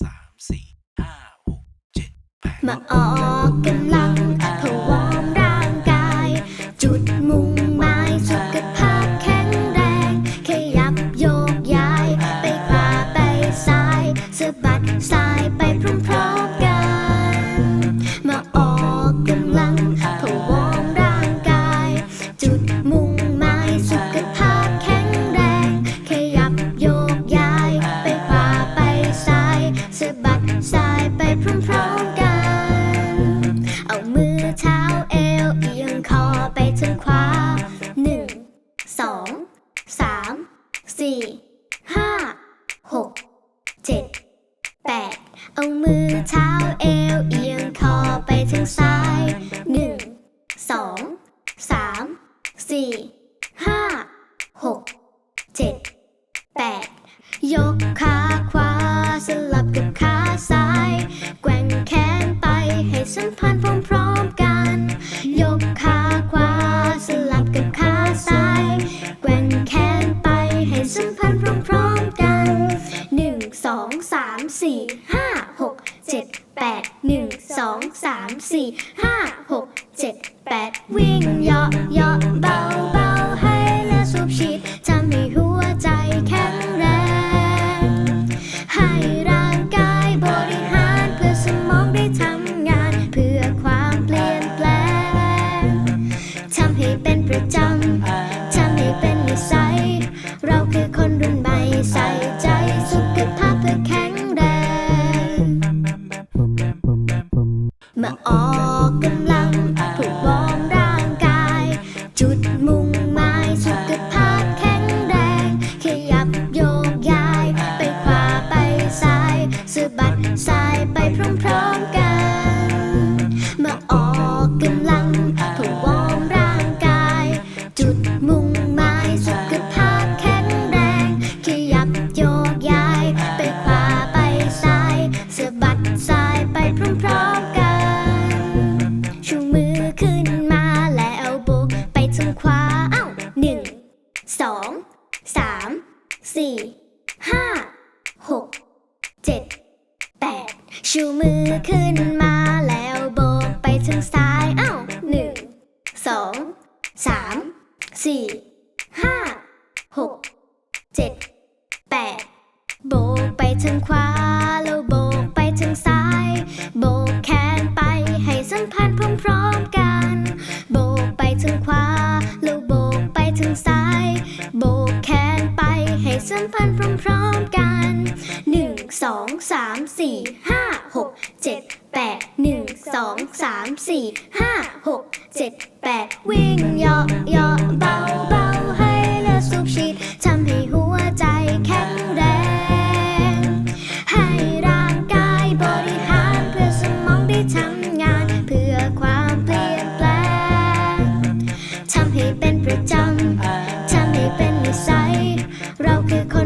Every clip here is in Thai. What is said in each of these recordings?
สามสี่ห้าหกเจ็ดแปดมาออกกำลังะบัดซ้ายไปพร้อมๆกัน เอามือเท้าเอวเอียงคอไปทางขวาหนึ่งสองสามสี่ห้าหกเจ็ดแปดเอามือเท้าเอวเอียงคอไปทางซ้ายหนึ่งสองสามสี่ห้าหกเจ็ดแปดยกขาขวาสลับกับขา แปดหนึ่งสองสามสี่ห้าหกเจ็ดแปดวิ่งเหยาะเหยาะเบาเบาให้และสูบฉีด โยกย้าย ไปขวาไปซ้ายสะบัดซ้ายไปพร้อมๆกัน ชูมือขึ้นมาแล้วโบกไปทางขวาอ้าวหนึ่งสองสามสี่ห้าหกเจ็ดแปดชูมือขึ้นมาแล้วโบกไปทางซ้ายอ้าวหนึ่งสองสามสี่ ทางขวาแล้วโบกไปทางซ้าย โบกแขนไปให้สัมพันธ์พร้อมๆกัน โบกไปทางขวาแล้วโบกไปทางซ้าย โบกแขนไปให้สัมพันธ์พร้อมๆกันหนึ่งสองสามสี่ห้าหกเจ็ดแปดหนึ่งสองสามสี่ห้าหกเจ็ดแปดวิ่งเหยาะ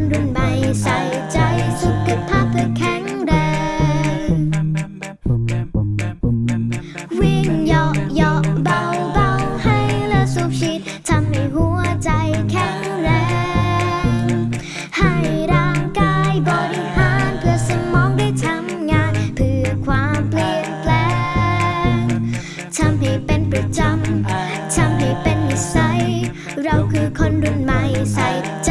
นรุ่นใหม่ใส่ใจสุขภาพเพื่อแข็งแรง วิ่งเหยาะเหยาะเบาเบาให้เลือดสูบฉีดทำให้หัวใจแข็งแรง ให้ร่างกายบริหารเพื่อสมองได้ทำงาน เพื่อความเปลี่ยนแปลงทำให้เป็นประจำทำให้เป็นนิสัย เราคือคนรุ่นใหม่ใส่ใจ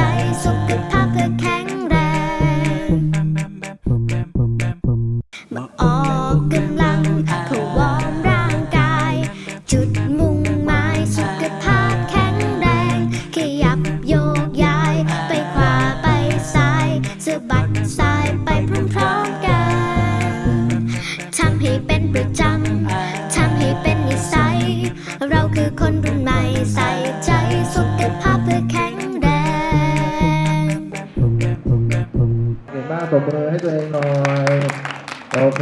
ะบัดซ้ายไปพร้อมๆกันทำให้เป็นประจำทำให้เป็นนิสัย เราคือคนรุ่นใหม่ใส่ใจสุขภาพเพื่อแข็งแรงเก่งมากตบมือให้ตัวเองหน่อย โอเค